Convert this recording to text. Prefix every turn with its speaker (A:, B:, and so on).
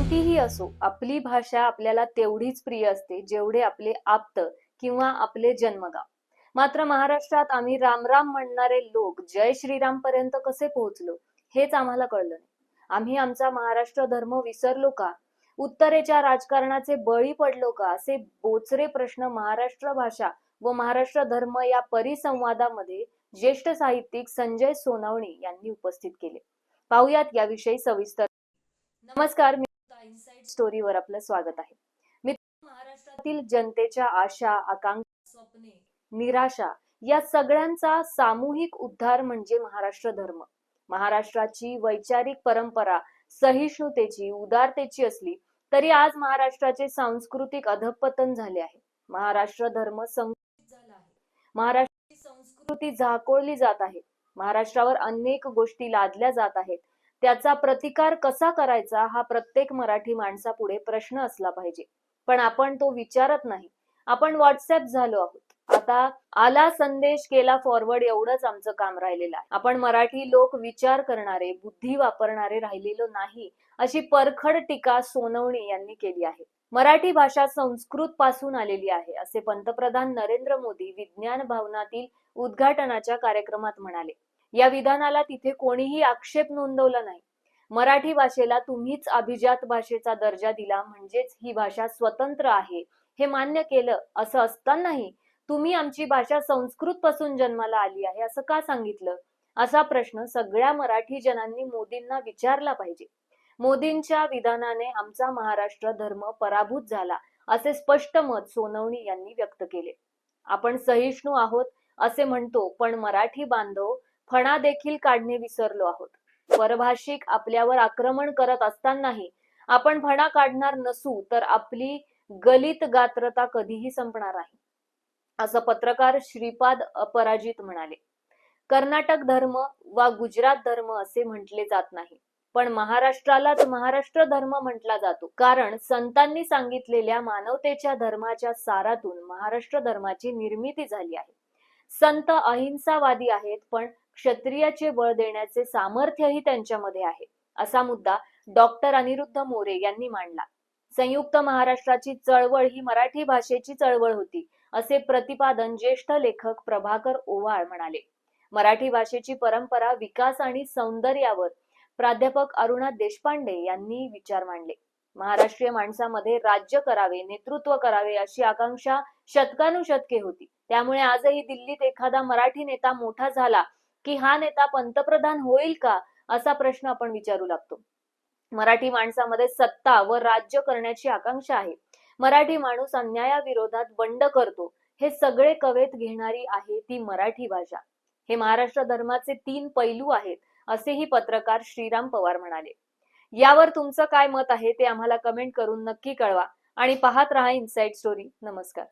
A: कोणतीही असो आपली भाषा आपल्याला तेवढीच प्रिय असते जेवढे आपले आप्त किंवा आपले जन्मगाव. मात्र महाराष्ट्रात आम्ही रामराम म्हणणारे लोक जय श्रीराम पर्यंत कसे पोहोचलो हेच आम्हाला कळलं नाही. आम्ही आमचा महाराष्ट्र धर्म विसरलो का? उत्तरेच्या राजकारणाचे बळी पडलो का? असे बोचरे प्रश्न महाराष्ट्र भाषा व महाराष्ट्र धर्म या परिसंवादामध्ये ज्येष्ठ साहित्यिक संजय सोनावणे यांनी उपस्थित केले. पाहुयात याविषयी सविस्तर. नमस्कार इनसाइड स्टोरीवर आपलं स्वागत आहे. मित्र महाराष्ट्रातील जनतेच्या आशा आकांक्षा स्वप्ने निराशा या सगळ्यांचा सामूहिक उद्धार म्हणजे महाराष्ट्र धर्म. महाराष्ट्राची वैचारिक परंपरा सहिष्णुतेची उदारतेची असली तरी आज महाराष्ट्राचे सांस्कृतिक अधपतन झाले आहे. महाराष्ट्र धर्म संकुचित झाला आहे. महाराष्ट्राची संस्कृती झाकोळली जात आहे. महाराष्ट्रावर अनेक गोष्टी लादल्या जात आहेत. त्याचा प्रतिकार कसा करायचा हा प्रत्येक मराठी माणसापुढे प्रश्न असला पाहिजे. पण आपण तो विचारत नाही. आपण व्हॉट्सअप झालो आहोत. आता आला संदेश केला फॉरवर्ड एवढंच आमचं काम राहिलेलं आहे. आपण मराठी लोक विचार करणारे बुद्धी वापरणारे राहिलेलो नाही अशी परखड टीका सोनवणे यांनी केली आहे. मराठी भाषा संस्कृत पासून आलेली आहे असे पंतप्रधान नरेंद्र मोदी विज्ञान भवनातील उद्घाटनाच्या कार्यक्रमात म्हणाले. या विधानाला तिथे कोणीही आक्षेप नोंदवला नाही. मराठी भाषेला तुम्हीच अभिजात भाषेचा दर्जा दिला म्हणजेच ही भाषा स्वतंत्र आहे. हे मान्य केलं असं असतानाही तुम्ही आमची भाषा संस्कृत पासून जन्माला आली आहे असं का सांगितलं? असा प्रश्न सगळ्या मराठी जनांनी मोदींना विचारला पाहिजे. मोदींच्या विधानाने आमचा महाराष्ट्र धर्म पराभूत झाला असे स्पष्ट मत सोनवणी यांनी व्यक्त केले. आपण सहिष्णू आहोत असे म्हणतो पण मराठी बांधव फणा देखील काढणे विसरलो आहोत. परभाषिक आपल्यावर आक्रमण करत असतानाही आपण फणा काढणार नसू तर आपली गलित गात्रता कधीही संपणार नाही. असं पत्रकार श्रीपाद अपराजित म्हणाले. कर्नाटक धर्म वा गुजरात धर्म असे म्हटले जात नाही. पण महाराष्ट्रालाच महाराष्ट्र धर्म म्हटला जातो. कारण संतांनी सांगितलेल्या मानवतेच्या धर्माच्या सारातून महाराष्ट्र धर्माची निर्मिती झाली आहे. संत अहिंसावादी आहेत पण क्षत्रियाचे बळ देण्याचे सामर्थ्यही त्यांच्यामध्ये आहे असा मुद्दा डॉक्टर अनिरुद्ध मोरे यांनी मांडला. संयुक्त महाराष्ट्राची चळवळ ही मराठी भाषेची चळवळ होती असे प्रतिपादन ज्येष्ठ लेखक प्रभाकर ओवाळ म्हणाले. मराठी भाषेची परंपरा विकास आणि सौंदर्यावर प्राध्यापक अरुणा देशपांडे यांनी विचार मांडले. महाराष्ट्रीय माणसामध्ये राज्य करावे नेतृत्व करावे अशी आकांक्षा शतकानुशतके होती. त्यामुळे आजही दिल्लीत एखादा मराठी नेता मोठा झाला की हा नेता पंतप्रधान होईल का असा प्रश्न आपण विचारू लागतो. मराठी माणसामध्ये सत्ता व राज्य करण्याची आकांक्षा आहे. मराठी माणूस अन्यायाविरोधात बंड करतो हे सगळे कवेत घेणारी आहे ती मराठी भाषा. हे महाराष्ट्र धर्माचे तीन पैलू आहेत असेही पत्रकार श्रीराम पवार म्हणाले. यावर तुमचं काय मत आहे ते आम्हाला कमेंट करून नक्की कळवा आणि पाहत रहा इनसाइड स्टोरी. नमस्कार.